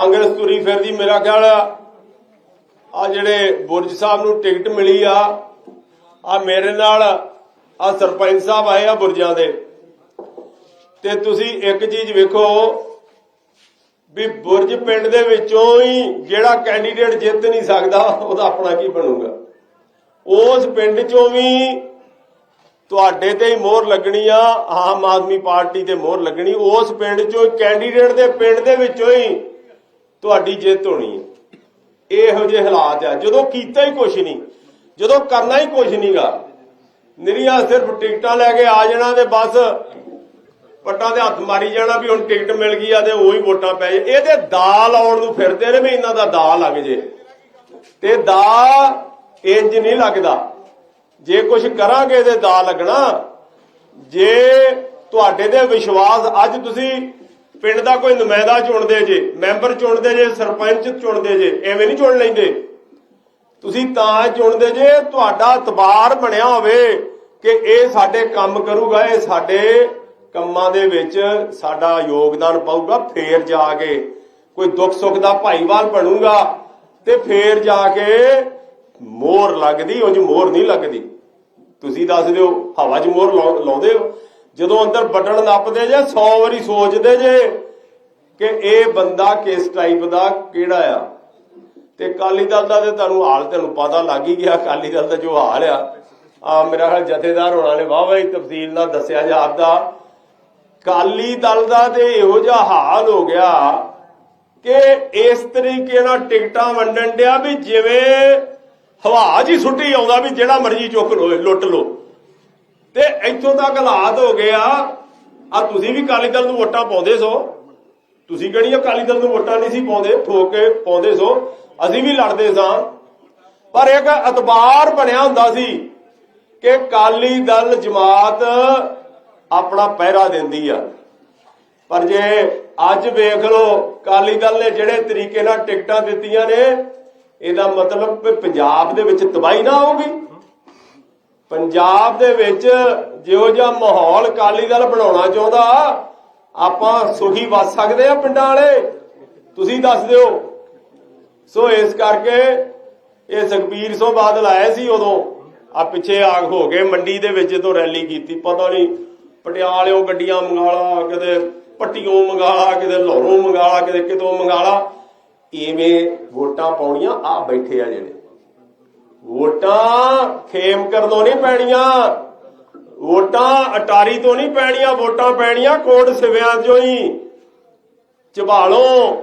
ਕਾਂਗਰਸ ਤੁਰੀ ਫਿਰਦੀ ਮੇਰਾ ਖਿਆਲ ਆ ਜਿਹੜੇ ਬੁਰਜ ਸਾਹਿਬ ਨੂੰ ਟਿਕਟ ਮਿਲੀ ਆ ਆ ਮੇਰੇ ਨਾਲ ਆ ਸਰਪੰਚ ਸਾਹਿਬ ਆਏ ਆ ਬੁਰਜਾਂ ਦੇ। ਤੇ ਤੁਸੀਂ ਇੱਕ ਚੀਜ਼ ਵੇਖੋ ਵੀ ਬੁਰਜ ਪਿੰਡ ਦੇ ਵਿੱਚੋਂ ਹੀ ਜਿਹੜਾ ਕੈਂਡੀਡੇਟ ਜਿੱਤ ਨਹੀਂ ਸਕਦਾ, ਉਹਦਾ ਆਪਣਾ ਕੀ ਬਣੂਗਾ? ਉਸ ਪਿੰਡ ਚੋਂ ਵੀ ਤੁਹਾਡੇ ਤੇ ਹੀ ਮੋਹਰ ਲੱਗਣੀ ਆ, ਆਮ ਆਦਮੀ ਪਾਰਟੀ ਤੇ ਮੋਹਰ ਲੱਗਣੀ, ਉਸ ਪਿੰਡ ਚੋਂ ਕੈਂਡੀਡੇਟ ਦੇ ਪਿੰਡ ਦੇ ਵਿੱਚੋਂ ਹੀ ਤੁਹਾਡੀ ਜਿੱਤ ਹੋਣੀ ਹੈ। ਇਹੋ ਜਿਹੇ ਹਾਲਾਤ ਆ। ਜਦੋਂ ਕੀਤਾ ਹੀ ਕੁਛ ਨਹੀਂ, ਜਦੋਂ ਕਰਨਾ ਹੀ ਕੁਛ ਨਹੀਂਗਾ, ਨਿਰੀਆਂ ਸਿਰਫ ਟਿਕਟਾਂ ਲੈ ਕੇ ਆ ਜਾਣਾ ਤੇ ਬਸ ਪੱਟਾਂ ਦੇ ਹੱਥ ਮਾਰੀ ਜਾਣਾ ਵੀ ਹੁਣ ਟਿਕਟ ਮਿਲ ਗਈ ਆ ਤੇ ਉਹੀ ਵੋਟਾਂ ਪੈ ਜੇ ਇਹਦੇ ਦਾ ਲਾਉਣ ਨੂੰ ਫਿਰਦੇ ਨੇ ਵੀ ਇਹਨਾਂ ਦਾ ਦਾ ਲੱਗ ਜੇ। ਤੇ ਦਾ ਇੰਜ ਨਹੀਂ ਲੱਗਦਾ। ਜੇ ਕੁਝ ਕਰਾਂਗੇ ਤੇ ਦਾ ਲੱਗਣਾ। ਜੇ ਤੁਹਾਡੇ ਤੇ ਵਿਸ਼ਵਾਸ ਅੱਜ ਤੁਸੀਂ ਪਿੰਡ ਦਾ ਕੋਈ ਨੁਮਾਇੰਦਾ ਚੁਣਦੇ ਜੇ, ਮੈਂਬਰ ਚੁਣਦੇ ਜੇ, ਸਰਪੰਚ ਚੁਣਦੇ ਜੇ, ਐਵੇਂ ਨਹੀਂ ਚੁਣ ਲੈਂਦੇ। ਤੁਸੀਂ ਤਾਂ ਚੁਣਦੇ ਜੇ, ਤੁਹਾਡਾ ਇਤਬਾਰ ਬਣਿਆ ਹੋਵੇ ਕਿ ਇਹ ਸਾਡੇ ਕੰਮ ਕਰੂਗਾ, ਇਹ ਸਾਡੇ ਕੰਮਾਂ ਦੇ ਵਿੱਚ ਸਾਡਾ ਯੋਗਦਾਨ ਪਾਊਗਾ, ਫੇਰ ਜਾ ਕੇ ਕੋਈ ਦੁੱਖ ਸੁੱਖ ਦਾ ਭਾਈਵਾਲ ਬਣੂਗਾ ਤੇ ਫੇਰ ਜਾ ਕੇ ਮੋਹਰ ਲੱਗਦੀ, ਉਂਝ ਮੋਹਰ ਨਹੀਂ ਲੱਗਦੀ। ਤੁਸੀਂ ਦੱਸ ਦਿਓ, ਹਵਾ 'ਚ ਮੋਹਰ ਲਾਉ- ਲਾਉਂਦੇ ਹੋ? ਜਦੋਂ ਅੰਦਰ ਬਟਨ ਨੱਪਦੇ ਜੇ 100 ਵਾਰੀ ਸੋਚਦੇ ਜੇ ਕਿ ਇਹ ਬੰਦਾ ਕਿਸ ਟਾਈਪ ਦਾ, ਕਿਹੜਾ ਆ। ਤੇ ਅਕਾਲੀ ਦਲ ਦਾ ਤੇ ਤੁਹਾਨੂੰ ਹਾਲ ਤੁਹਾਨੂੰ ਪਤਾ ਲੱਗ ਹੀ ਗਿਆ, ਅਕਾਲੀ ਦਲ ਦਾ ਜੋ ਹਾਲ ਆ। ਆ ਮੇਰਾ ਖਿਆਲ ਜਥੇਦਾਰ ਹੋਣਾ ਨੇ ਵਾਹ ਵਾਹ ਤਫਸੀਲ ਨਾਲ ਦੱਸਿਆ ਜਾਂਦਾ ਅਕਾਲੀ ਦਲ ਦਾ ਤੇ ਇਹੋ ਜਿਹਾ ਹਾਲ ਹੋ ਗਿਆ ਕਿ ਇਸ ਤਰੀਕੇ ਨਾਲ ਟਿਕਟਾਂ ਵੰਡਣ ਡਿਆ ਵੀ ਜਿਵੇਂ ਹਵਾ ਜੀ ਸੁੱਟੀ ਆਉਂਦਾ ਵੀ ਜਿਹੜਾ ਮਰਜ਼ੀ ਚੁੱਕ ਲੋ ਲੁੱਟ ਲੋ ਤੇ ਇੱਥੋਂ ਤੱਕ ਹਾਲਾਤ ਹੋ ਗਏ ਆ। ਤੁਸੀਂ ਵੀ ਅਕਾਲੀ ਦਲ ਨੂੰ ਵੋਟਾਂ ਪਾਉਂਦੇ ਸੋ। ਤੁਸੀਂ ਕਿਹੜੀਆਂ ਅਕਾਲੀ ਦਲ ਨੂੰ ਵੋਟਾਂ ਨਹੀਂ ਸੀ ਪਾਉਂਦੇ, ਠੋਕ ਕੇ ਪਾਉਂਦੇ ਸੋ। ਅਸੀਂ ਵੀ ਲੜਦੇ ਸਾਂ। ਪਰ ਇੱਕ ਅਤਬਾਰ ਬਣਿਆ ਹੁੰਦਾ ਸੀ ਕਿ ਅਕਾਲੀ ਦਲ ਜਮਾਤ ਆਪਣਾ ਪਹਿਰਾ ਦਿੰਦੀ ਆ। ਪਰ ਜੇ ਅੱਜ ਵੇਖ ਲਓ, ਅਕਾਲੀ ਦਲ ਨੇ ਜਿਹੜੇ ਤਰੀਕੇ ਨਾਲ ਟਿਕਟਾਂ ਦਿੱਤੀਆਂ ਨੇ, ਇਹਦਾ ਮਤਲਬ ਪੰਜਾਬ ਦੇ ਵਿੱਚ ਤਬਾਹੀ ਨਾ ਹੋਊਗੀ। ਪੰਜਾਬ ਦੇ ਵਿੱਚ ਜਿਹੋ ਜਿਹਾ ਮਾਹੌਲ ਅਕਾਲੀ ਦਲ ਬਣਾਉਣਾ ਚਾਹੁੰਦਾ, ਆਪਾਂ ਸੁਖੀ ਵੱਸ ਸਕਦੇ ਆ ਪਿੰਡਾਂ ਵਾਲੇ। ਤੁਸੀਂ ਦੱਸ ਦਿਓ। ਸੋ ਇਸ ਕਰਕੇ ਇਹ ਸੁਖਬੀਰ ਸਿੰਘ ਬਾਦਲ ਆਏ ਸੀ ਉਦੋਂ। ਆ ਪਿੱਛੇ ਆਗ ਹੋ ਗਏ, ਮੰਡੀ ਦੇ ਵਿੱਚ ਜਦੋਂ ਰੈਲੀ ਕੀਤੀ, ਪਤਾ ਨਹੀਂ ਪਟਿਆਲਿਓਂ ਗੱਡੀਆਂ ਮੰਗਾਲਾ, ਕਿਤੇ ਪੱਟੀਓਂ ਮੰਗਾਲਾ, ਕਿਤੇ ਲਾਹੌਰੋਂ ਮੰਗਾਲਾ, ਕਿਤੇ ਕਿਤੋਂ ਮੰਗਾਲਾ। ਇਵੇਂ ਵੋਟਾਂ ਪਾਉਣੀਆਂ ਆ ਬੈਠੇ ਆ ਜਿਹੜੇ। ਵੋਟਾਂ ਖੇਮ ਕਰਨੋਂ ਨਹੀਂ ਪੈਣੀਆਂ। ਵੋਟਾਂ ਅਟਾਰੀ ਤੋਂ ਨਹੀਂ ਪੈਣੀਆਂ, ਵੋਟਾਂ ਪੈਣੀਆਂ ਕੋਟ ਸਿਵਿਆਂ ਚੋਂ ਹੀ। ਝਬਾਲੋਂ